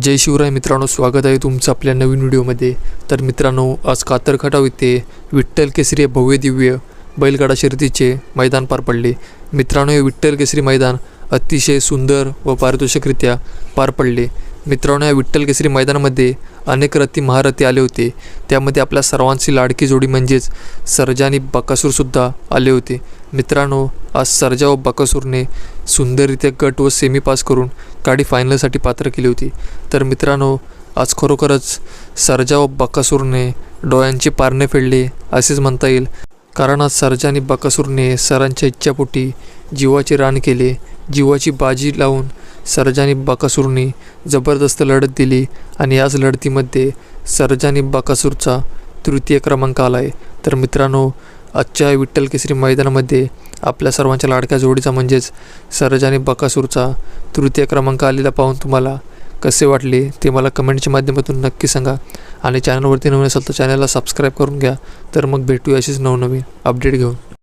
जय शिवराय मित्रांनो स्वागत आहे तुमचं आपल्या नवीन व्हिडिओमध्ये. तर मित्रांनो आज कातरखटाव येथे विठ्ठल केसरी भव्य दिव्य बैलगाडा शर्यतीचे मैदान पार पडले. मित्रांनो हे विठ्ठल केसरी मैदान अतिशय सुंदर व पारितोषिकरित्या पार पडले. मित्रांनो या विठ्ठल केसरी मैदानामध्ये अनेक रथी महारथी आले होते. त्यामध्ये आपल्या सर्वांची लाडकी जोडी म्हणजेच सरजानी बकासूरसुद्धा आले होते. मित्रांनो आज सर्जा व बकासूरने सुंदररित्या गट व सेमी पास करून गाडी फायनलसाठी पात्र केली होती. तर मित्रांनो आज खरोखरच सर्जा व बकासूरने डोळ्यांचे पारणे फेडले असेच म्हणता येईल. कारण आज सर्जा आणि बकासूरने सरांच्या इच्छापोटी जीवाचे रान केले. जीवाची बाजी लावून सरजानी आणि बकासूरने जबरदस्त लढत दिली आणि याच लढतीमध्ये सरजानी बाकासूरचा बकासूरचा तृतीय क्रमांक आला आहे तर मित्रांनो आजच्या विठ्ठल केसरी मैदानामध्ये आपल्या सर्वांच्या लाडक्या जोडीचा म्हणजेच सरज आणि बकासूरचा तृतीय क्रमांक आलेला पाहून तुम्हाला कसे वाटले ते मला कमेंटच्या माध्यमातून नक्की सांगा. आणि चॅनलवरती नवीन असेल तर चॅनलला सबस्क्राईब करून घ्या. तर मग भेटूया अशीच नवनवीन अपडेट घेऊन.